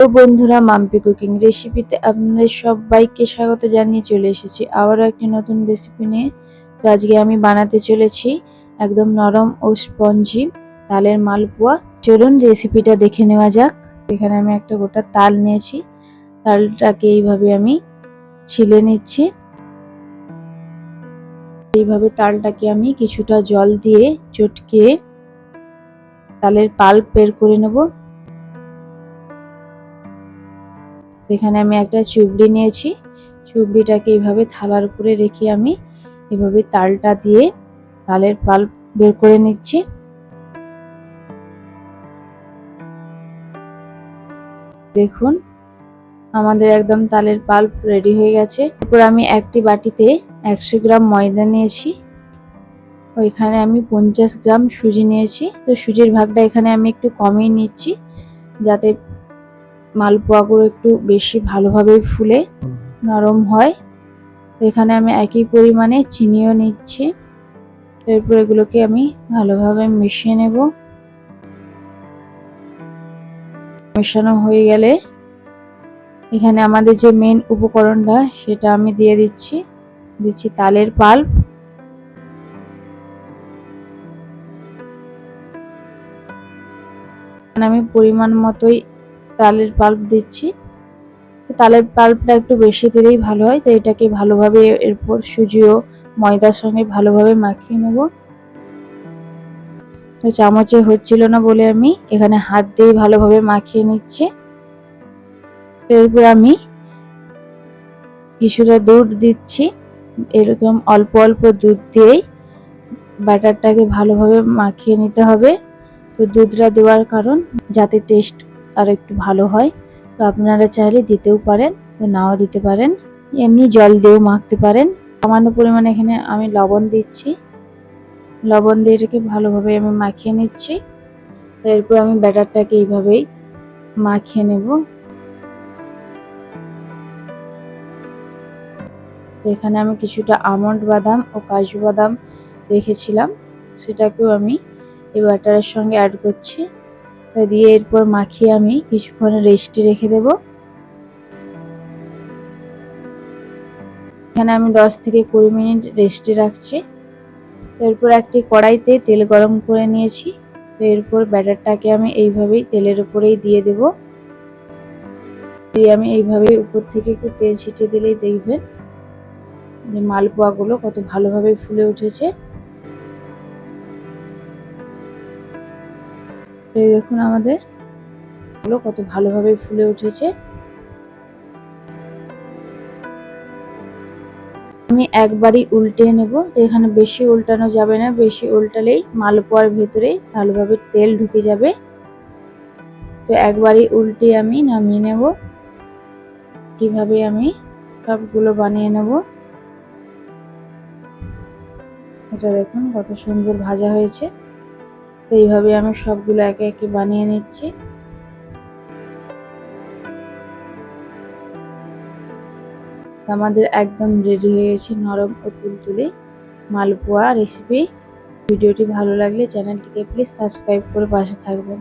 তো বন্ধুরা, মাম্পি কুকিং রেসিপিতে আপনাদের সবাইকে স্বাগত জানিয়ে চলে এসেছি আবারও একটি নতুন রেসিপি নিয়ে। তো আজকে আমি বানাতে চলেছি একদম নরম ও স্পঞ্জি তালের মালপোয়া। চলুন রেসিপিটা দেখে নেওয়া যাক। এখানে আমি একটা গোটা তাল নিয়েছি। তালটাকে এইভাবে আমি ছিলে নিচ্ছি। এইভাবে তালটাকে আমি কিছুটা জল দিয়ে চটকে তালের পাল্প বের করে নেব। এখানে আমি একটা চুবড়ি নিয়েছি। চুবড়িটাকে এইভাবে থালার উপরে রেখে আমি এভাবে তালটা দিয়ে তালের পাল্প বের করে নিচ্ছি। দেখুন, আমাদের একদম তালের পাল্প রেডি হয়ে গেছে। এরপর আমি একটি বাটিতে একশো গ্রাম ময়দা নিয়েছি। ওইখানে আমি পঞ্চাশ গ্রাম সুজি নিয়েছি। তো সুজির ভাগটা এখানে আমি একটু কমই নিচ্ছি, যাতে মালপোয়াগুলো একটু বেশি ভালোভাবে ফুলে নরম হয়। এখানে আমি একই পরিমাণে চিনিও নিচ্ছি। এরপর এগুলোকে আমি ভালোভাবে মিশিয়ে নেব। মেশানো হয়ে গেলে এখানে আমাদের যে মেন উপকরণটা সেটা আমি দিয়ে দিচ্ছি। দিচ্ছি তালের পাল্প। আমি পরিমাণ মতোই তালের পাল্প দিচ্ছি। তালের পাল্পটা একটু বেশি দিলেই ভালো হয়, তো এটাকে ভালোভাবে এরপর সুজিও ময়দার সঙ্গে ভালোভাবে মাখিয়ে নেব। তো চামচে হচ্ছিল না বলে আমি এখানে হাত দিয়ে ভালোভাবে মাখিয়ে নিচ্ছি। এরপর আমি কিছুটা দুধ দিচ্ছি। এরকম অল্প অল্প দুধ দিয়েই ব্যাটারটাকে ভালোভাবে মাখিয়ে নিতে হবে। তো দুধটা দেওয়ার কারণ যাতে টেস্ট আর একটু ভালো হয়। তো আপনারা চাইলে দিতেও পারেন, তো নাও দিতে পারেন। এমনি জল দিয়েও মাখতে পারেন। সামান্য পরিমাণে এখানে আমি লবণ দিচ্ছি। লবণ দিয়ে এটাকে ভালোভাবে আমি মাখিয়ে নিচ্ছি। এরপর আমি ব্যাটারটাকে এইভাবেই মাখিয়ে নেব। এখানে আমি কিছুটা আমন্ড বাদাম ও কাজু বাদাম রেখেছিলাম। সেটাকেও আমি এই ব্যাটারের সঙ্গে অ্যাড করছি। দিয়ে এরপর মাখিয়ে আমি কিছুক্ষণ রেস্টে রেখে দেব। এখানে আমি দশ থেকে কুড়ি মিনিট রেস্টে রাখছি। এরপর একটি কড়াইতে তেল গরম করে নিয়েছি। তো এরপর ব্যাটারটাকে আমি এইভাবেই তেলের উপরেই দিয়ে দেব। দিয়ে আমি এইভাবেই উপর থেকে একটু তেল ছিটিয়ে দিলেই দেখবেন যে মালপোয়াগুলো কত ভালোভাবে ফুলে উঠেছে। এই দেখুন আমাদেরগুলো কত ভালোভাবে ফুলে উঠেছে। আমি একবারই উল্টে নেব। এখানে বেশি উল্টানো যাবে না, বেশি উল্টালেই মালপোয়ার ভেতরে ভালোভাবে তেল ঢুকে যাবে। তো একবারই উল্টে আমি নামিয়ে নেব। কীভাবে আমি সবগুলো বানিয়ে নেব। এটা দেখুন কত সুন্দর ভাজা হয়েছে। তো এইভাবে আমি সবগুলো একে একে বানিয়ে নিচ্ছি। আমাদের একদম রেডি হয়ে গেছে নরম ও তুলতুলে মালপোয়া রেসিপি। ভিডিওটি ভালো লাগলে চ্যানেলটিকে প্লিজ সাবস্ক্রাইব করে পাশে থাকবেন।